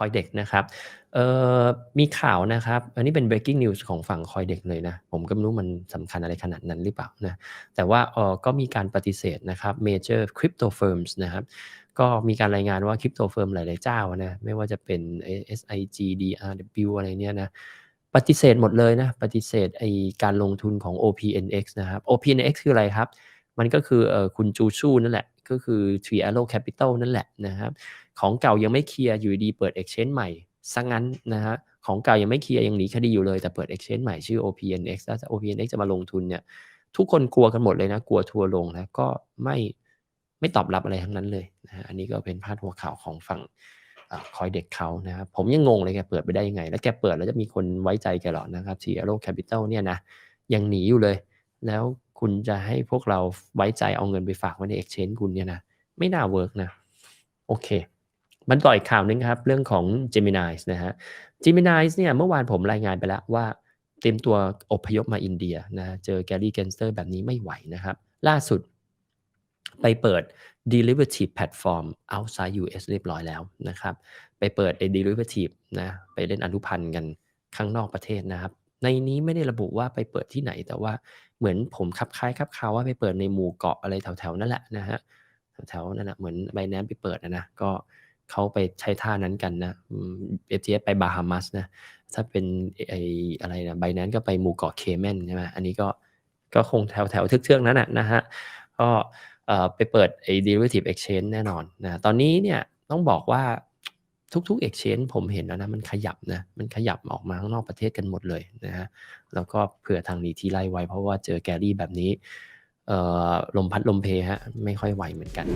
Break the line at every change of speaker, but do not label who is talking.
คอยเด็กนะครับเอ่อมีข่าวนะครับ อันนี้เป็น breaking news ของฝั่งคอยเด็กเลยนะ ผมก็ไม่รู้มันสำคัญอะไรขนาดนั้นหรือเปล่านะ แต่ว่าเออก็มีการปฏิเสธนะครับ major crypto firms นะครับ ก็มีการรายงานว่า crypto firm หลาย ๆ เจ้านะ ไม่ว่าจะเป็น SIG DRW อะไรเนี่ยนะ ปฏิเสธหมดเลยนะ ปฏิเสธไอการลงทุนของ OPNX นะครับ OPNX คืออะไรครับ มันก็คืออคุณจูชูนั่นแหละ ก็คือ Tree Arrow Capital นั่นแหละนะครับของเก่ายังไม่เคลียร์อยู่ดีเปิด exchange ใหม่ซะงั้นนะฮะของเก่ายังไม่เคลียร์ยังหนีคดีอยู่เลยแต่เปิด exchange ใหม่ชื่อ OPNX ถ้า OPNX จะมาลงทุนเนี่ยทุกคนกลัวกันหมดเลยนะ กลัวทัวร์ลงนะก็ไม่ไม่ตอบรับอะไรทั้งนั้นเลยนะฮะอันนี้ก็เป็นพาดหัวข่าวของฝั่งคอยเด็กเขานะครับผมยังงงเลยแกเปิดไปได้ยังไง แล้วแกเปิดแล้วจะมีคนไว้ใจแกหรอนะครับ t r o Capital เนี่ยนะยังหนีอยู่เลย แล้ว คุณจะให้พวกเราไว้ใจเอาเงินไปฝากไว้ใน exchange คุณเนี่ยนะไม่น่าเวิร์กนะ โอเค มันต่ออีกข่าวนึงครับ เรื่องของ Gemini นะฮะ Gemini เนี่ยเมื่อวานผมรายงานไปแล้วว่าเตรียมตัวอพยพมาอินเดียนะเจอแกรี่เกนสเตอร์แบบนี้ไม่ไหวนะครับ ล่าสุดไปเปิด derivative platform outside US เรียบร้อยแล้วนะครับ ไปเปิดไอ้ derivative นะไปเล่นอนุพันธ์กันข้างนอกประเทศนะครับ ในนี้ไม่ได้ระบุว่าไปเปิดที่ไหน แต่ว่าเหมือนผมคับคล้ายคับคาว่าไปเปิดในหมู่เกาะอะไรแถวๆนั่นแหละนะฮะแถวๆนั่นแหละเหมือนไบแนนไปเปิดนะนะก็เขาไปใช้ท่านั้นกันนะเอฟทีเอไปบาฮามัสนะถ้าเป็นไออะไรนะไบแนนก็ไปหมู่เกาะเคแมนใช่ไหมอันนี้ก็ก็คงแถวแถวเทือกๆนั้นนะนะฮะก็ไปเปิดไอ้ derivative exchange แน่นอนนะตอนนี้เนี่ยต้องบอกว่า ทุกๆ exchange ผมเห็นแล้วนะ มันขยับนะ มันขยับออกมาข้างนอกประเทศกันหมดเลยนะฮะแล้วก็เผื่อทางนี้ที่ไล่ไว้ เพราะว่าเจอแกรี่แบบนี้ลมพัดลมเพฮะไม่ค่อยไหวเหมือนกัน